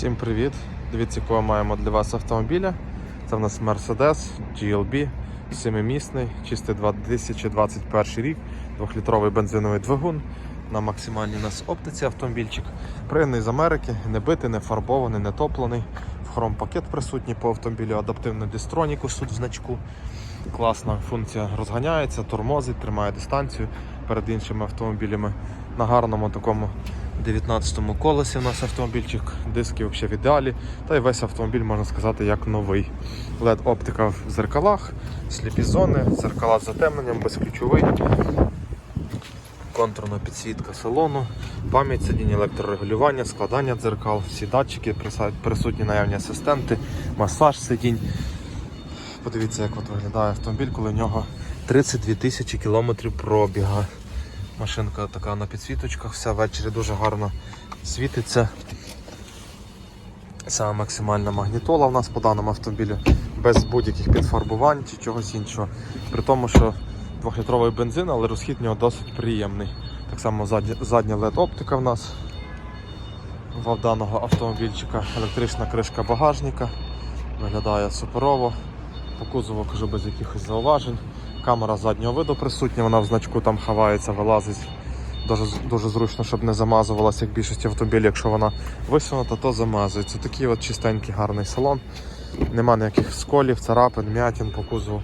Всім привіт! Дивіться, якого маємо для вас автомобіля. Це в нас Mercedes GLB, 7-місний, чистий 2021 рік, 2-літровий бензиновий двигун. На максимальній нас оптиці автомобільчик. Приємний з Америки, не битий, не фарбований, не топлений. В хром пакет присутній по автомобілю, адаптивний дистронік ось тут в значку. Класна функція розганяється, тормозить, тримає дистанцію перед іншими автомобілями. На гарному такому 19-му колесі у нас автомобільчик, диски взагалі в ідеалі. Та й весь автомобіль можна сказати як новий. led оптика в зеркалах, сліпі зони, зеркала з затемненням, безключовий. Контурна підсвітка салону, пам'ять сидіння, електрорегулювання, складання дзеркал, всі датчики, присутні наявні асистенти, масаж сидінь. Подивіться, як от виглядає автомобіль, коли в нього 32 тисячі кілометрів пробіга. Машинка така на підсвіточках, вся ввечері дуже гарно світиться. Саме максимальна магнітола в нас по даному автомобілю, без будь-яких підфарбувань чи чогось іншого. При тому, що 2-літровий бензин, але розхід нього досить приємний. Так само задня LED-оптика в нас в даного автомобільчика, електрична кришка багажника. Виглядає суперово. По кузову кажу без якихось зауважень. Камера заднього виду присутня, вона в значку там ховається, вилазить. Дуже, дуже зручно, щоб не замазувалася, як в більшості автомобілів. Якщо вона висунута, то замазується. Такий от чистенький гарний салон. Нема ніяких сколів, царапин, м'ятін по кузову.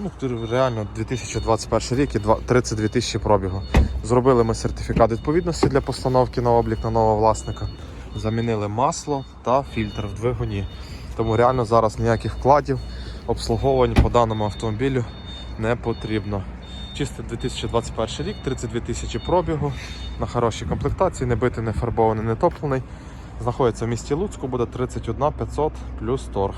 Ну, реально 2021 рік і 32 тисячі пробігу. Зробили ми сертифікат відповідності для постановки на облік на нового власника. Замінили масло та фільтр в двигуні. Тому реально зараз ніяких вкладів, обслуговувань по даному автомобілю не потрібно. Чистий 2021 рік, 32 тисячі пробігу, на хорошій комплектації, не битий, не фарбований, не топлений. Знаходиться в місті Луцьку, буде 31 500 плюс торг.